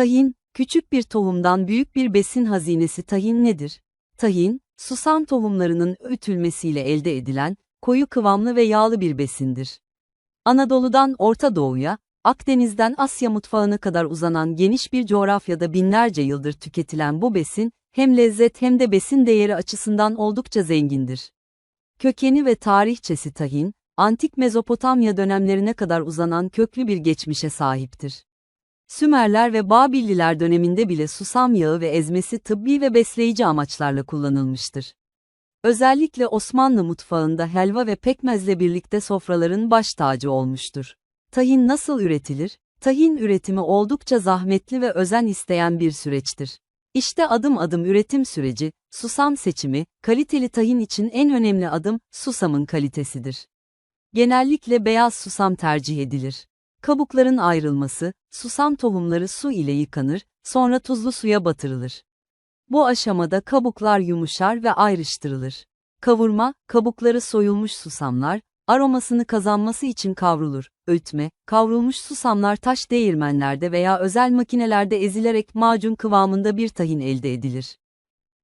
Tahin, küçük bir tohumdan büyük bir besin hazinesi tahin nedir? Tahin, susam tohumlarının öğütülmesiyle elde edilen, koyu kıvamlı ve yağlı bir besindir. Anadolu'dan Orta Doğu'ya, Akdeniz'den Asya mutfağına kadar uzanan geniş bir coğrafyada binlerce yıldır tüketilen bu besin, hem lezzet hem de besin değeri açısından oldukça zengindir. Kökeni ve tarihçesi tahin, antik Mezopotamya dönemlerine kadar uzanan köklü bir geçmişe sahiptir. Sümerler ve Babilliler döneminde bile susam yağı ve ezmesi tıbbi ve besleyici amaçlarla kullanılmıştır. Özellikle Osmanlı mutfağında helva ve pekmezle birlikte sofraların baş tacı olmuştur. Tahin nasıl üretilir? Tahin üretimi oldukça zahmetli ve özen isteyen bir süreçtir. İşte adım adım üretim süreci, susam seçimi, kaliteli tahin için en önemli adım, susamın kalitesidir. Genellikle beyaz susam tercih edilir. Kabukların ayrılması, susam tohumları su ile yıkanır, sonra tuzlu suya batırılır. Bu aşamada kabuklar yumuşar ve ayrıştırılır. Kavurma, kabukları soyulmuş susamlar, aromasını kazanması için kavrulur. Öğütme, kavrulmuş susamlar taş değirmenlerde veya özel makinelerde ezilerek macun kıvamında bir tahin elde edilir.